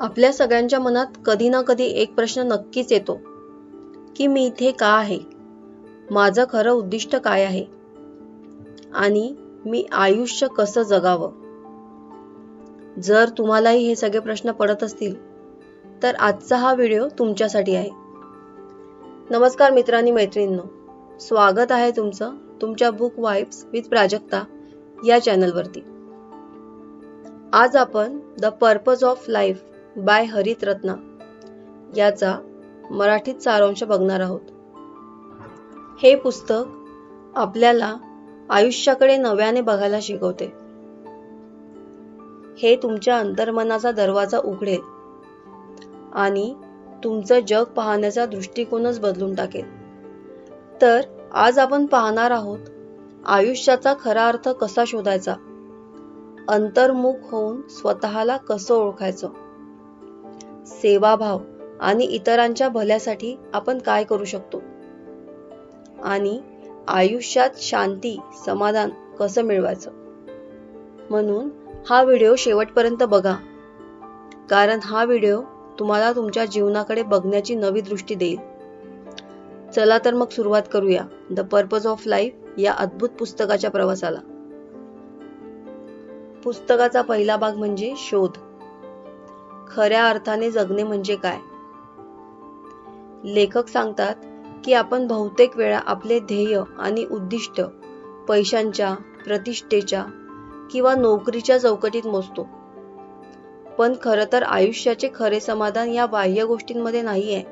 आपल्या सगळ्यांच्या मनात कधी ना कधी एक प्रश्न नक्कीच येतो की मी इथे का आहे? माझं खरं उद्दिष्ट काय आहे? आणि मी आयुष्य कसं जगावं? जर तुम्हालाही हे सगळे प्रश्न पडत असतील तर आजचा हा व्हिडिओ तुमच्यासाठी आहे. नमस्कार मित्रांनी मैत्रिणींनो. स्वागत आहे तुमचं तुमच्या बुक वाईब्स विथ प्राजक्ता या चॅनलवरती. आज आपण the purpose of life by Harit Ratna याचा मराठीत सारांश बघणार आहोत. हे पुस्तक आपल्याला आयुष्याकडे नव्याने बघायला शिकवते. हे तुमच्या अंतर्मनाचा दरवाजा उघडेल आणि तुमचं जग पाहण्याचा दृष्टिकोनच बदलून टाकेल. तर आज आपण पाहणार आहोत आयुष्याचा खरा अर्थ कसा शोधायचा? अंतर्मुख होऊन स्वतःला कसं ओळखायचं? सेवाभाव आणि इतरांच्या भल्यासाठी आपण काय करू शकतो? आणि आयुष्यात शांती समाधान कसं मिळवायचं? म्हणून हा व्हिडिओ शेवटपर्यंत बघा. कारण हा व्हिडिओ तुम्हाला तुमच्या जीवनाकडे बघण्याची नवी दृष्टी देईल. चला तर मग सुरुवात करूया. द पर्पज ऑफ लाईफ या अद्भुत पुस्तकाच्या प्रवासाला. पुस्तकाचा पहिला भाग म्हणजे शोध. खऱ्या अर्थाने जगणे म्हणजे काय? लेखक सांगतात की आपण बहुतेक वेळा आपले ध्येय आणि उद्दिष्ट पैशांच्या प्रतिष्ठेच्या किंवा नोकरीच्या चौकटीत मोजतो. पण खरं तर आयुष्याचे खरे समाधान या बाह्य गोष्टींमध्ये नाहीये.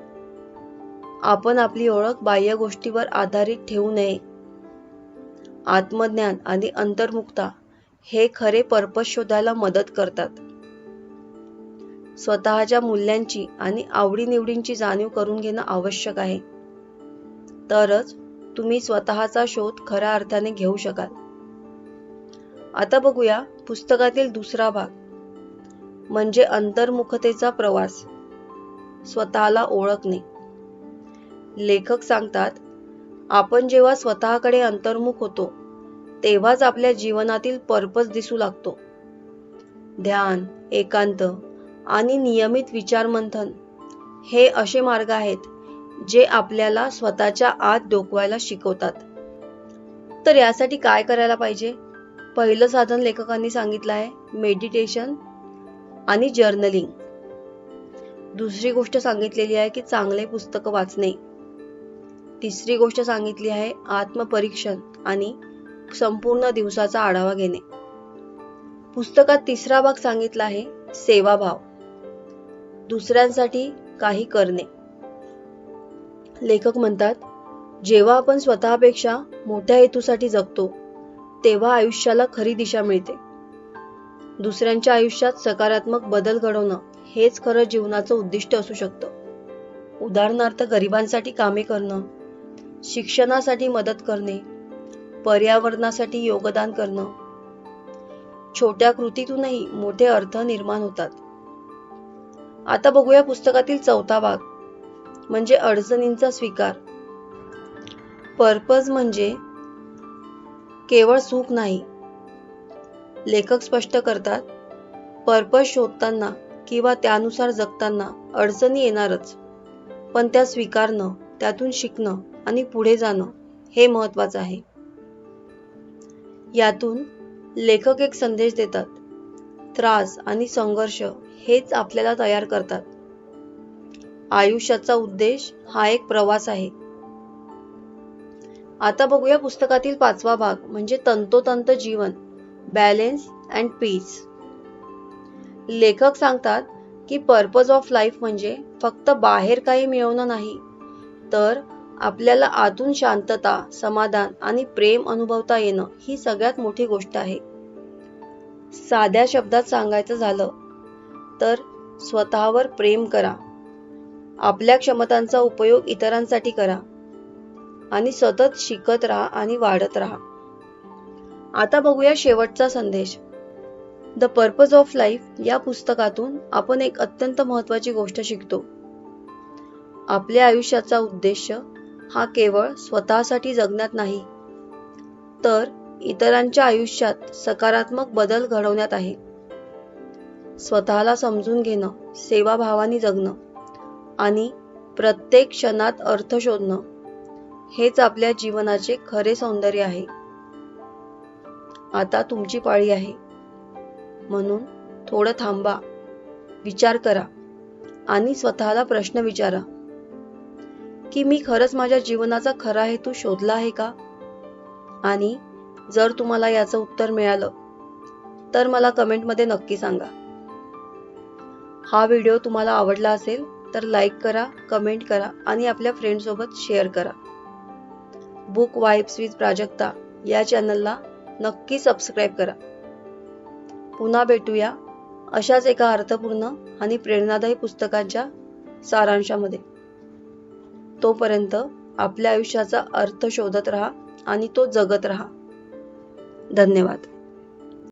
आपण आपली ओळख बाह्य गोष्टीवर आधारित ठेवू नये. आत्मज्ञान आणि अंतर्मुक्ता हे खरे पर्पज शोधायला मदत करतात. स्वतःच्या मूल्यांची आणि आवडीनिवडींची जाणीव करून घेणं आवश्यक आहे. तरच तुम्ही स्वतःचा शोध खऱ्या अर्थाने घेऊ शकाल. आता बघूया पुस्तकातील दुसरा भाग. म्हणजे अंतर्मुखतेचा प्रवास. स्वतःला ओळखणे. लेखक सांगतात आपण जेव्हा स्वतःकडे अंतर्मुख होतो तेव्हाच आपल्या जीवनातील पर्पज दिसू लागतो. ध्यान एकांत आणि नियमित विचारमंथन. हे असे मार्ग आहेत जे आपल्याला स्वतःच्या आत डोकवायला शिकवतात. तर यासाठी काय करायला पाहिजे? पहिलं साधन लेखकांनी सांगितलं आहे मेडिटेशन आणि जर्नलिंग दुसरी गोष्ट सांगितलेली आहे की चांगले पुस्तकं वाचणे. तिसरी गोष्ट सांगितली आहे आत्मपरीक्षण आणि संपूर्ण दिवसाचा आढावा घेणे. पुस्तकात तिसरा भाग सांगितला आहे सेवाभाव. दुसऱ्यांसाठी काही करणे. लेखक म्हणतात जेव्हा आपण स्वतःपेक्षा मोठ्या हेतूसाठी जगतो तेव्हा आयुष्याला खरी दिशा मिळते. दुसऱ्यांच्या आयुष्यात सकारात्मक बदल घडवणं हेच खरं जीवनाचं उद्दिष्ट असू शकतं. उदाहरणार्थ गरिबांसाठी कामे करणं शिक्षणासाठी मदत करणे पर्यावरणासाठी योगदान करणं. छोट्या कृतीतूनही मोठे अर्थ निर्माण होतात. आता बघूया पुस्तकातील चौथा भाग. म्हणजे अडचणींचा स्वीकार. पर्पज म्हणजे केवळ सुख नाही. लेखक स्पष्ट करतात पर्पज शोधताना किंवा त्यानुसार जगताना अडचणी येणारच. पण त्या स्वीकारणं त्यातून शिकणं आणि पुढे जाणं हे महत्वाचं आहे. यातून लेखक एक संदेश देतात. त्रास आणि संघर्ष हेच आपल्याला तयार करतात. आयुष्याचा उद्देश हा एक प्रवास आहे. आता बघूया पुस्तकातील पाचवा भाग म्हणजे तंतोतंत जीवन बॅलेन्स अँड पीस लेखक सांगतात की पर्पज ऑफ लाईफ म्हणजे फक्त बाहेर काही मिळवणं नाही तर आपल्याला आतून शांतता समाधान आणि प्रेम अनुभवता येणं ही सगळ्यात मोठी गोष्ट आहे. साध्या शब्दात सांगायचं झालं तर स्वतःवर प्रेम करा. आपल्या क्षमतांचा उपयोग इतरांसाठी करा. आणि सतत शिकत राहा आणि वाढत राहा. आता बघूया शेवटचा संदेश. द पर्पज ऑफ लाईफ या पुस्तकातून आपण एक अत्यंत महत्वाची गोष्ट शिकतो. आपल्या आयुष्याचा उद्देश हा केवळ स्वतःसाठी जगण्यात नाही तर इतरांच्या आयुष्यात सकारात्मक बदल घडवण्यात आहे. स्वतःला समजून घेणं सेवाभावाने जगणं आणि प्रत्येक क्षणात अर्थ शोधणं हेच आपल्या जीवनाचे खरे सौंदर्य आहे. आता तुमची पाळी आहे. म्हणून थोडं थांबा विचार करा आणि स्वतःला प्रश्न विचारा. की मी खरंच माझ्या जीवनाचा खरा हेतू शोधला आहे का? आणि जर तुम्हाला याचं उत्तर मिळालं तर मला कमेंटमध्ये नक्की सांगा. हा व्हिडिओ तुम्हाला आवडला असेल तर लाईक करा कमेंट करा आणि आपल्या फ्रेंडसोबत शेअर करा. बुक वाईब्स विथ प्राजक्ता या चॅनलला नक्की सबस्क्राईब करा. पुन्हा भेटूया अशाच एका अर्थपूर्ण आणि प्रेरणादायी पुस्तकांच्या सारांशामध्ये. तोपर्यंत आपल्या आयुष्याचा अर्थ शोधत राहा आणि तो जगत राहा. धन्यवाद.